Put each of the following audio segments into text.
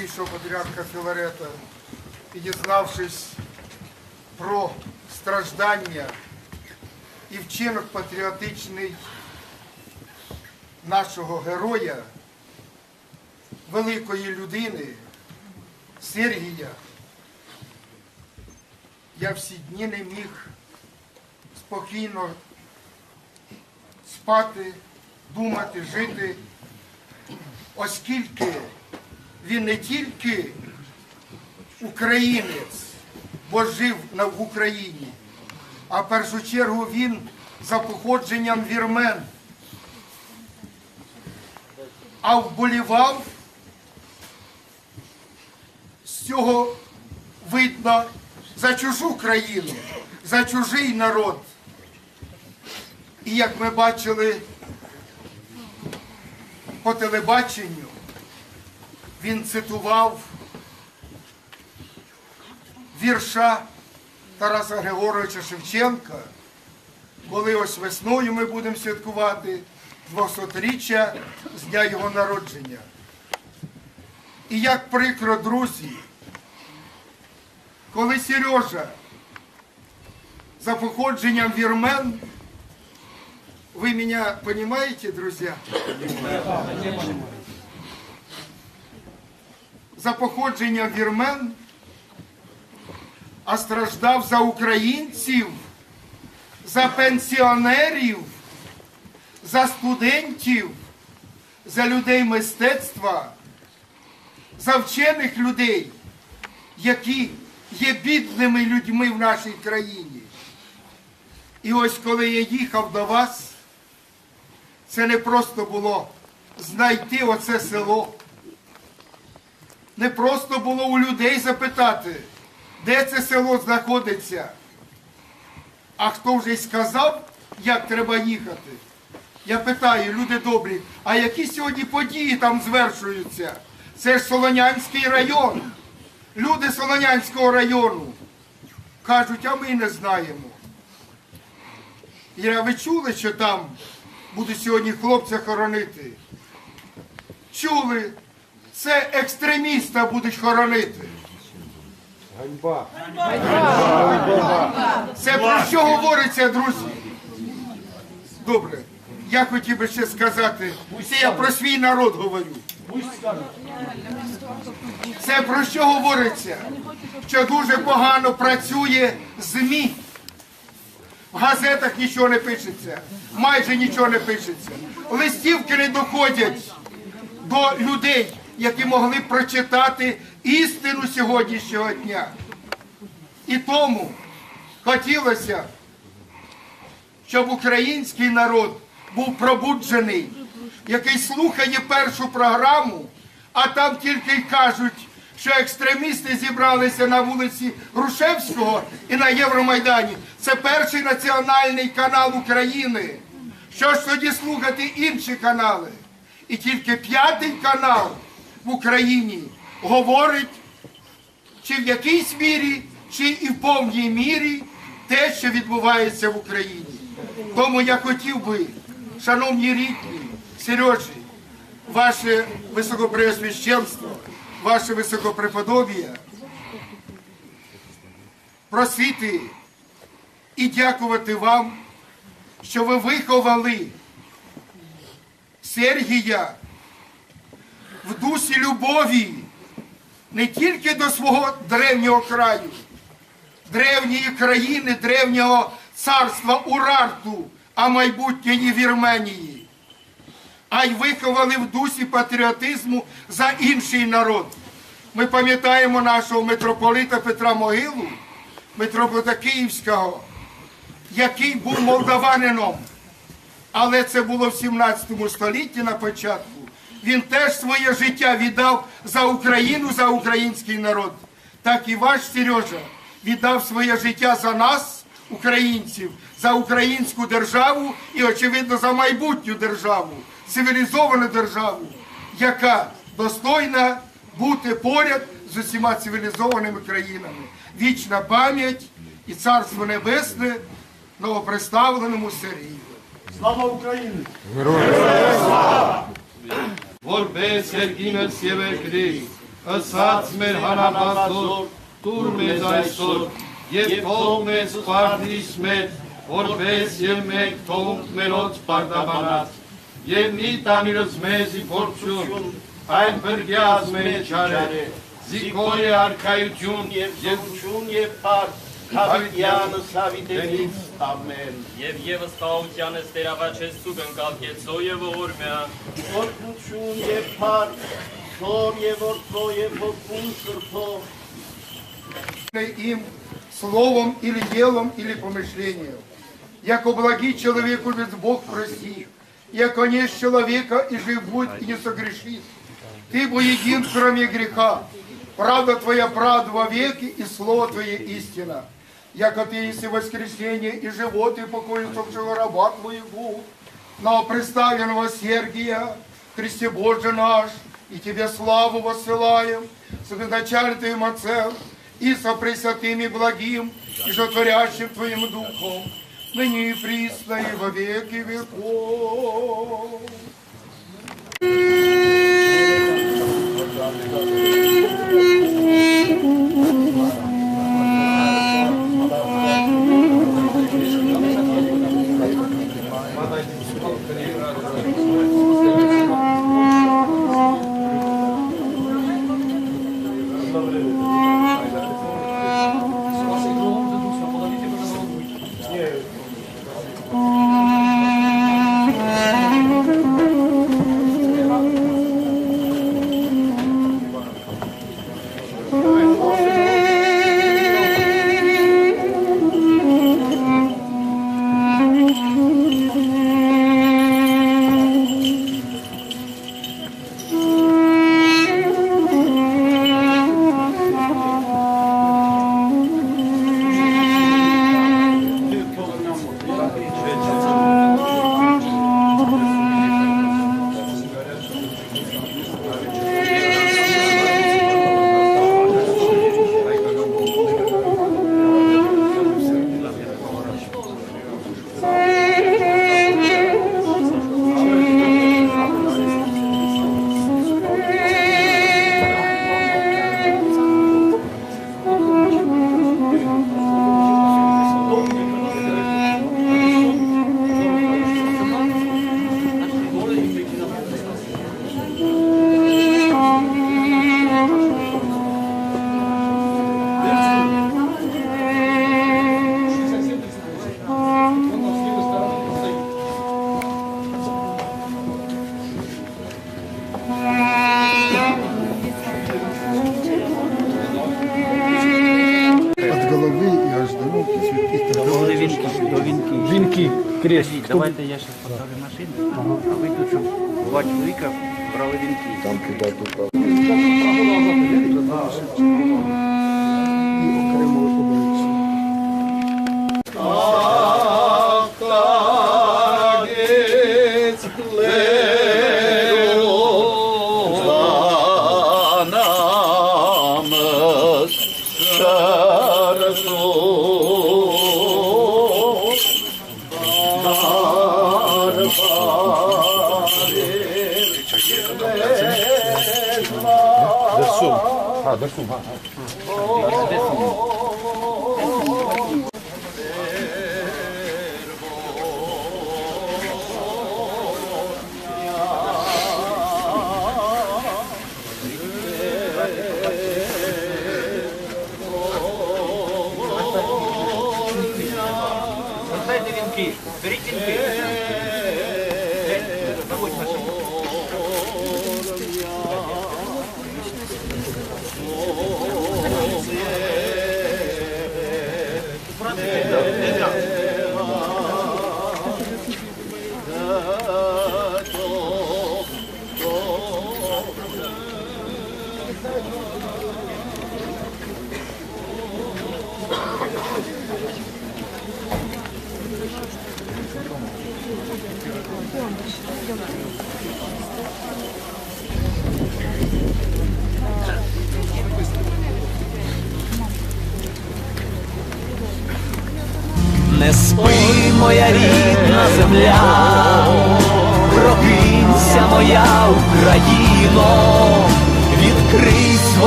асамблею святійшого патріарха Філарета і дізнавшись про страждання і вчинок патріотичний нашого героя, великої людини Сергія, я всі дні не міг спокійно спати, думати, жити, оскільки він не тільки українець, бо жив в Україні, а в першу чергу він за походженням вірмен, а вболівав з цього видно за чужу країну, за чужий народ. І як ми бачили по телебаченню, він цитував вірша Тараса Григоровича Шевченка, коли ось весною ми будемо святкувати 200-річчя з дня його народження. І як прикро, друзі, коли Сережа за походженням вірмен, вы меня понимаете, друзья? За походженням вірмен, а страждав за українців, за пенсіонерів, за студентів, за людей мистецтва, за вчених людей, які є бідними людьми в нашій країні. І ось коли я їхав до вас, це не просто було знайти оце село. Не просто було у людей запитати, де це село знаходиться. А хто вже й сказав, як треба їхати. Я питаю, люди добрі, а які сьогодні події там звершуються? Це ж Солонянський район. Люди Солонянського району кажуть, а ми не знаємо. Іра, ви чули, що там будуть сьогодні хлопця хоронити? Чули? Це екстреміста будуть хоронити. Ганьба. Це про що говориться, друзі? Добре. Я хотів би ще сказати, це я про свій народ говорю. Це про що говориться? Що дуже погано працює ЗМІ. В газетах нічого не пишеться, майже нічого не пишеться. Листівки не доходять до людей, які могли прочитати істину сьогоднішнього дня. І тому хотілося, щоб український народ був пробуджений, який слухає першу програму, а там тільки й кажуть, що екстремісти зібралися на вулиці Грушевського і на Євромайдані. Це перший національний канал України. Що ж тоді слухати інші канали? І тільки п'ятий канал в Україні говорить чи в якійсь мірі, чи і в повній мірі те, що відбувається в Україні. Тому я хотів би, шановні рідні, Сережі, ваше високопреосвященство, ваше високопреподобія, просити і дякувати вам, що ви виховали Сергія в дусі любові не тільки до свого древнього краю, древньої країни, древнього царства Урарту, а майбутньої Вірменії, а й виховали в дусі патріотизму за інший народ. Ми пам'ятаємо нашого митрополита Петра Могилу, митрополита Київського, який був молдаванином. Але це було в 17 столітті на початку. Він теж своє життя віддав за Україну, за український народ. Так і ваш Сережа віддав своє життя за нас, українців, за українську державу і, очевидно, за майбутню державу, цивілізовану державу, яка достойна бути поряд з усіма цивілізованими країнами. Вічна пам'ять і царство небесне новоприставленому Сергію. Слава Україні! Որպես երկինս եւ երկրի, ըսած մեր հանապատոր, տուր մեզ այսօր, եւ թող մեզ պարտիս մեզ, որպես եւ մեկ թող մերոց պարտաբանած, եւ մի տանիրս մեզ ի փորձություն, այն բրգյազ մեր չարե, զիկոյ է արքայություն եւ զորություն եւ փառք Հավիտյանը Սավիտենից ամեն Եվ եւս խաղությանս դերավաչես ցուկ ընկալկեցո եւ ողորմյա Օրհնություն եւ փառք Թոր եւ օրդո եւ հոգուն սրբո им словом или делом, или помышлением. Яко благий человек любит Бог прости, яко не с человека и жив будет и не согрешит. Ты был един, кроме греха. Правда твоя правда во веки, и слово твое истина. Яко ты есть и воскресение, и живот, и покой усопшего раба твоего, но представленного Сергия, Христе Боже наш, и Тебе славу воссылаем, с изначально Твоим Отцем, и со Пресвятым и благим, и животворящим Твоим Духом, ныне и присно, и во веки веков. Давайте я зараз поставлю машину, а ви щоб два чоловіка брали вінки. Там туди, туди. А, до сум. а. Дайте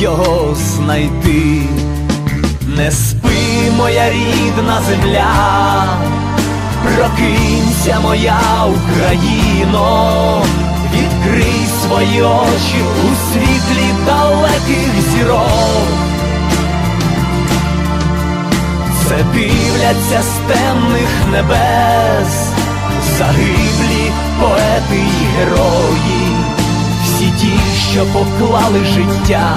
його знайти. Не спи, моя рідна земля. Прокинься, моя Україно, відкрий свої очі у світлі далеких зірок. Це дивляться з темних небес, загиблі поети й герої, всі ті, що поклали життя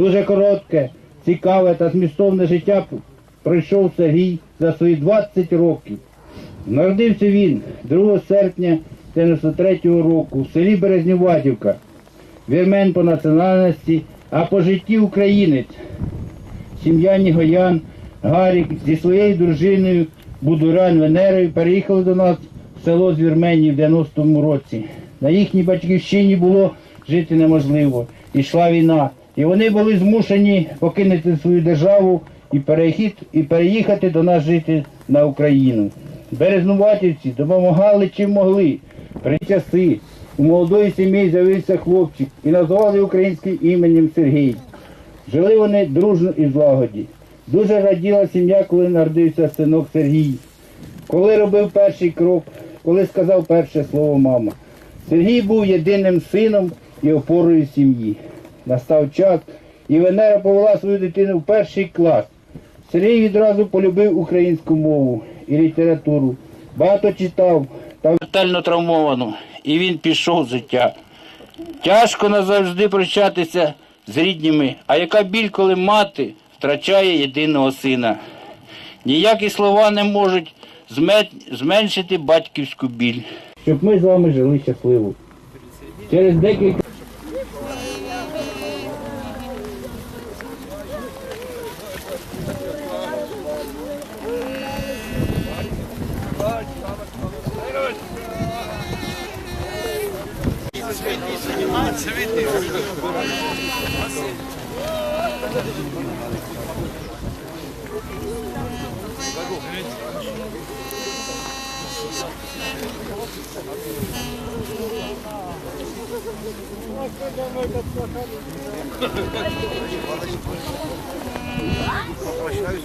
Дуже коротке, цікаве та змістовне життя пройшов Сергій за свої 20 років. Народився він 2 серпня 93-го року в селі Березніватівка, вірмен по національності, а по житті українець. Сім'я Нігоян Гарік зі своєю дружиною Будурань Венерою переїхали до нас в село з Вірменії в 90-му році. На їхній батьківщині було жити неможливо. Ішла війна. І вони були змушені покинути свою державу і, перехід, і переїхати до нас жити на Україну. Березнуватівці допомагали чим могли. При часи у молодої сім'ї з'явився хлопчик і назвали українським іменем Сергій. Жили вони дружно і злагоді. Дуже раділа сім'я, коли народився синок Сергій. Коли робив перший крок, коли сказав перше слово мама. Сергій був єдиним сином і опорою сім'ї. Настав час, і Венера повела свою дитину в перший клас. Сергій відразу полюбив українську мову і літературу. Багато читав та смертельно травмовано, і він пішов з життя. Тяжко назавжди прощатися з рідніми, а яка біль, коли мати втрачає єдиного сина. Ніякі слова не можуть зменшити батьківську біль. Щоб ми з вами жили щасливо. Через декілька Світи. Прощаюсь.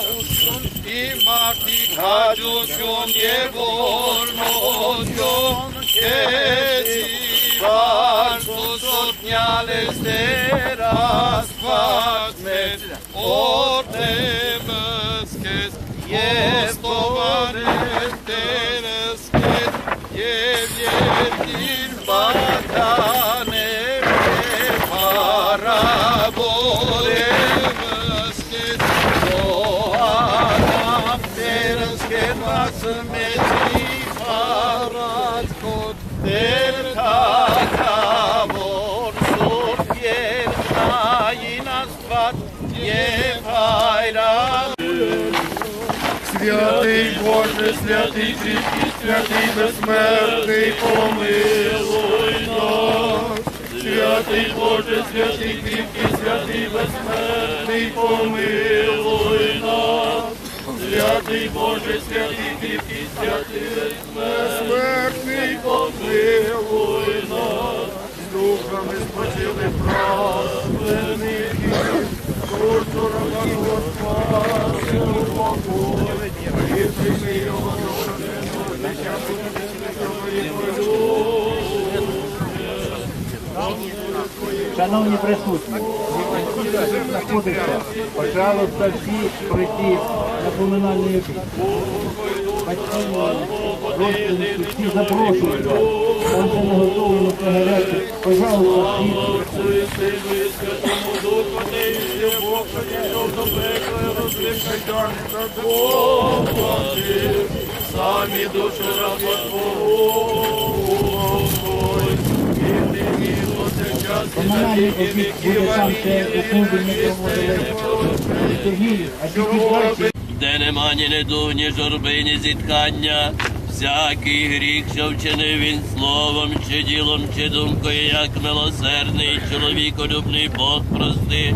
di marti tajusun ye bornon yo kesi var. susut nyales teras vat met ortemes kes ye tovares teres kes ye ye dir bar святий кріпкий, святий безсмертний, помилуй нас. Святий Боже, святий кріпкий, святий безсмертний, помилуй нас. Святий Боже, святий кріпкий, святий безсмертний, Шановні присутні, знаходяться, пожалуйста, всі прийти на комунальний обід. Батьки, родственники, всі запрошують вас. Там все наготовлено, все гаряче. Пожалуйста, всі. Самі душу раба Твого, обід буде там, де у клубі ми проводили Сергій, а тільки де нема ні неду, ні журби, ні зітхання. Всякий гріх, що вчинив він словом, чи ділом, чи думкою, як милосердний, чоловіколюбний Бог прости.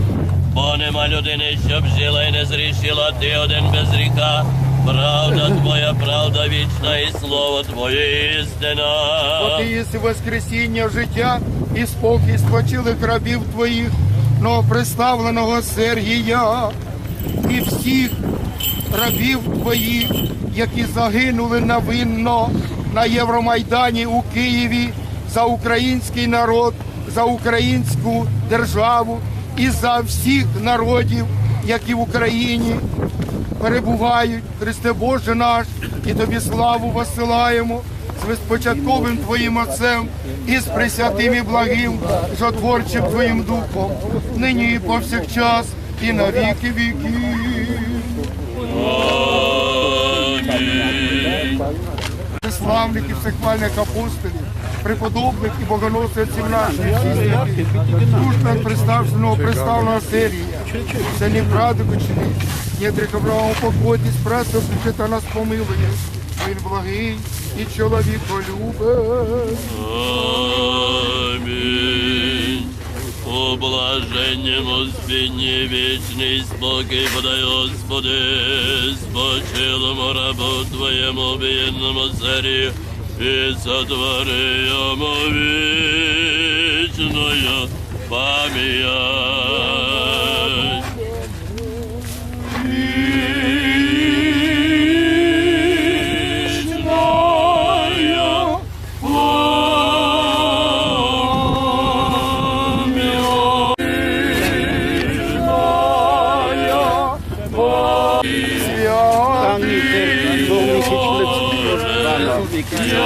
Бо нема людини, щоб жила і не зрішила, ти один без гріха. Правда твоя, правда вічна, і слово твоє істина. Бо ти єси воскресіння життя і спокій спочилих рабів твоїх, новоприставленого Сергія і всіх рабів твоїх, які загинули навинно на Євромайдані у Києві за український народ, за українську державу і за всіх народів, які в Україні перебувають, Христе Боже наш, і тобі славу посилаємо з безпочатковим Твоїм Отцем і з присвятим і благим, жотворчим Твоїм Духом, нині і повсякчас, і на віки віків. І всехвальних апостолів, преподобних і богоносних отців наших, служб представленого представленого серія, це не правда кочини, не Аврааму покойтесь, працю та нас помилує, він благий і чоловіколюбець. Амінь. У блаженнім спінні вічний спокій подай, Господи, спочилому рабу Твоєму бідному царі, і сотвори йому вічною пам'ять. Святий